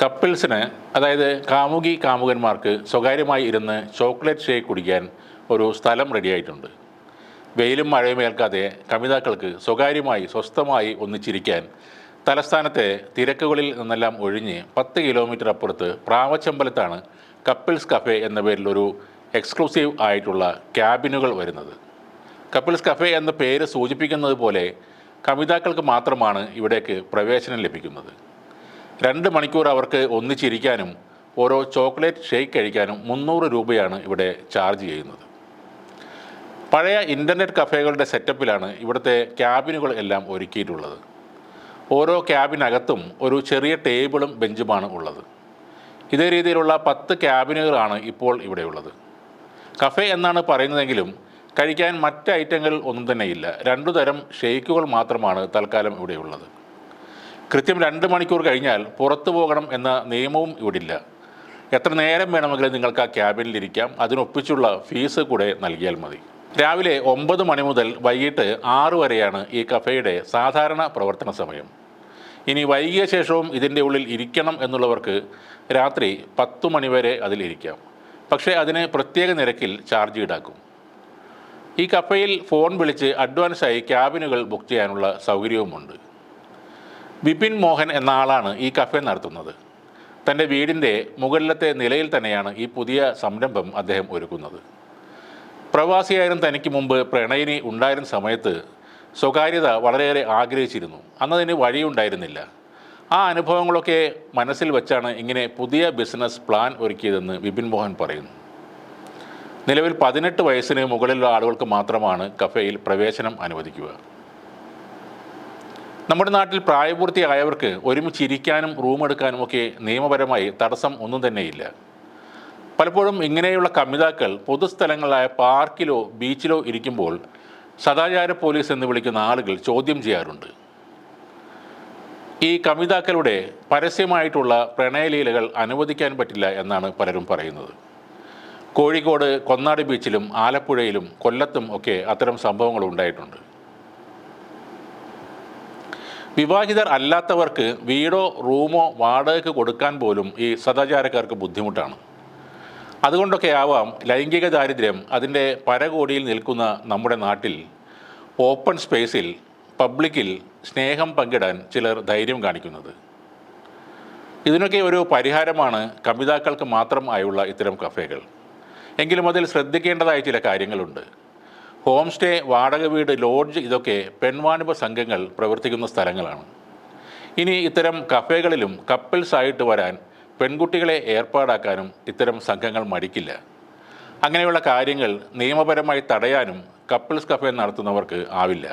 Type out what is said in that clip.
കപ്പിൾസിന് അതായത് കാമുകി കാമുകന്മാർക്ക് സ്വകാര്യമായി ഇരുന്ന് ചോക്ലേറ്റ് ഷേക്ക് കുടിക്കാൻ ഒരു സ്ഥലം റെഡിയായിട്ടുണ്ട്. വെയിലും മഴയും ഏൽക്കാതെ കമിതാക്കൾക്ക് സ്വകാര്യമായി സ്വസ്ഥമായി ഒന്നിച്ചിരിക്കാൻ തലസ്ഥാനത്തെ തിരക്കുകളിൽ നിന്നെല്ലാം ഒഴിഞ്ഞ് പത്ത് കിലോമീറ്റർ അപ്പുറത്ത് പ്രാവച്ചമ്പലത്താണ് കപ്പിൾസ് കഫേ എന്ന പേരിലൊരു എക്സ്ക്ലൂസീവ് ആയിട്ടുള്ള ക്യാബിനുകൾ വരുന്നത്. കപ്പിൾസ് കഫേ എന്ന പേര് സൂചിപ്പിക്കുന്നത് പോലെ കമിതാക്കൾക്ക് മാത്രമാണ് ഇവിടേക്ക് പ്രവേശനം ലഭിക്കുന്നത്. രണ്ട് മണിക്കൂർ അവർക്ക് ഒന്നിച്ചിരിക്കാനും ഓരോ ചോക്ലേറ്റ് ഷേക്ക് കഴിക്കാനും മുന്നൂറ് രൂപയാണ് ഇവിടെ ചാർജ് ചെയ്യുന്നത്. പഴയ ഇന്റർനെറ്റ് കഫേകളുടെ സെറ്റപ്പിലാണ് ഇവിടുത്തെ ക്യാബിനുകൾ എല്ലാം ഒരുക്കിയിട്ടുള്ളത്. ഓരോ ക്യാബിനകത്തും ഒരു ചെറിയ ടേബിളും ബെഞ്ചുമാണ് ഉള്ളത്. ഇതേ രീതിയിലുള്ള പത്ത് ക്യാബിനുകളാണ് ഇപ്പോൾ ഇവിടെയുള്ളത്. കഫേ എന്നാണ് പറയുന്നതെങ്കിലും കഴിക്കാൻ മറ്റ് ഐറ്റങ്ങൾ ഒന്നും തന്നെയില്ല. രണ്ടു തരം ഷേക്കുകൾ മാത്രമാണ് തൽക്കാലം ഇവിടെയുള്ളത്. കൃത്യം രണ്ട് മണിക്കൂർ കഴിഞ്ഞാൽ പുറത്തു പോകണം എന്ന നിയമവും ഇവിടില്ല. എത്ര നേരം വേണമെങ്കിലും നിങ്ങൾക്ക് ആ ക്യാബിനിലിരിക്കാം അതിനൊപ്പിച്ചുള്ള ഫീസ് കൂടെ നൽകിയാൽ മതി. രാവിലെ ഒമ്പത് മണി മുതൽ വൈകിട്ട് ആറ് വരെയാണ് ഈ കഫേയുടെ സാധാരണ പ്രവർത്തന സമയം. ഇനി വൈകിയ ശേഷവും ഇതിന്റെ ഉള്ളിൽ ഇരിക്കണം എന്നുള്ളവർക്ക് രാത്രി പത്തു മണിവരെ അതിലിരിക്കാം പക്ഷേ അതിന് പ്രത്യേക നിരക്കിൽ ചാർജ് ഈടാക്കും. ഈ കഫയിൽ ഫോൺ വിളിച്ച് അഡ്വാൻസായി ക്യാബിനുകൾ ബുക്ക് ചെയ്യാനുള്ള സൗകര്യവുമുണ്ട്. വിപിൻ മോഹൻ എന്ന ആളാണ് ഈ കഫേ നടത്തുന്നത്. തന്റെ വീടിന്റെ മുകളിലത്തെ നിലയിൽ തന്നെയാണ് ഈ പുതിയ സംരംഭം അദ്ദേഹം ഒരുക്കുന്നത്. പ്രവാസിയായിരുന്ന തനിക്ക് മുമ്പ് പ്രണയിനി ഉണ്ടായിരുന്ന സമയത്ത് സ്വകാര്യത വളരെയേറെ ആഗ്രഹിച്ചിരുന്നു. അന്നതിന് വഴിയുണ്ടായിരുന്നില്ല. ആ അനുഭവങ്ങളൊക്കെ മനസ്സിൽ വെച്ചാണ് ഇങ്ങനെ പുതിയ ബിസിനസ് പ്ലാൻ ഒരുക്കിയതെന്ന് വിപിൻ മോഹൻ പറയുന്നു. നിലവിൽ പതിനെട്ട് വയസ്സിന് മുകളിലുള്ള ആളുകൾക്ക് മാത്രമാണ് കഫേയിൽ പ്രവേശനം അനുവദിക്കുക. നമ്മുടെ നാട്ടിൽ പ്രായപൂർത്തിയായവർക്ക് ഒരുമിച്ച് ഇരിക്കാനും റൂം എടുക്കാനും ഒക്കെ നിയമപരമായി തടസ്സം ഒന്നും തന്നെയില്ല. പലപ്പോഴും ഇങ്ങനെയുള്ള കമിതാക്കൾ പൊതുസ്ഥലങ്ങളായ പാർക്കിലോ ബീച്ചിലോ ഇരിക്കുമ്പോൾ സദാചാര പോലീസ് എന്ന് വിളിക്കുന്ന ആളുകൾ ചോദ്യം ചെയ്യാറുണ്ട്. ഈ കമിതാക്കളുടെ പരസ്യമായിട്ടുള്ള പ്രണയലീലകൾ അനുവദിക്കാൻ പറ്റില്ല എന്നാണ് പലരും പറയുന്നത്. കോഴിക്കോട് കൊന്നാട് ബീച്ചിലും ആലപ്പുഴയിലും കൊല്ലത്തും ഒക്കെ അത്തരം സംഭവങ്ങൾ ഉണ്ടായിട്ടുണ്ട്. വിവാഹിതർ അല്ലാത്തവർക്ക് വീടോ റൂമോ വാടകയ്ക്ക് കൊടുക്കാൻ പോലും ഈ സദാചാരക്കാർക്ക് ബുദ്ധിമുട്ടാണ്. അതുകൊണ്ടൊക്കെ ആവാം ലൈംഗിക ദാരിദ്ര്യം അതിന്റെ പരകോടിയിൽ നിൽക്കുന്ന നമ്മുടെ നാട്ടിൽ ഓപ്പൺ സ്പേസിൽ പബ്ലിക്കിൽ സ്നേഹം പങ്കിടാൻ ചിലർ ധൈര്യം കാണിക്കുന്നത്. ഇതിനൊക്കെ ഒരു പരിഹാരമാണ് കവിതാക്കൾക്ക് മാത്രം ആയുള്ള ഇത്തരം കഫേകൾ. എങ്കിലും അതിൽ ശ്രദ്ധിക്കേണ്ടതായ ചില കാര്യങ്ങളുണ്ട്. ഹോം സ്റ്റേ വാടക വീട് ലോഡ്ജ് ഇതൊക്കെ പെൺവാണിഭ സംഘങ്ങൾ പ്രവർത്തിക്കുന്ന സ്ഥലങ്ങളാണ്. ഇനി ഇത്തരം കഫേകളിലും കപ്പിൾസായിട്ട് വരാൻ പെൺകുട്ടികളെ ഏർപ്പാടാക്കാനും ഇത്തരം സംഘങ്ങൾ മടിക്കില്ല. അങ്ങനെയുള്ള കാര്യങ്ങൾ നിയമപരമായി തടയാനും കപ്പിൾസ് കഫേ നടത്തുന്നവർക്ക് ആവില്ല.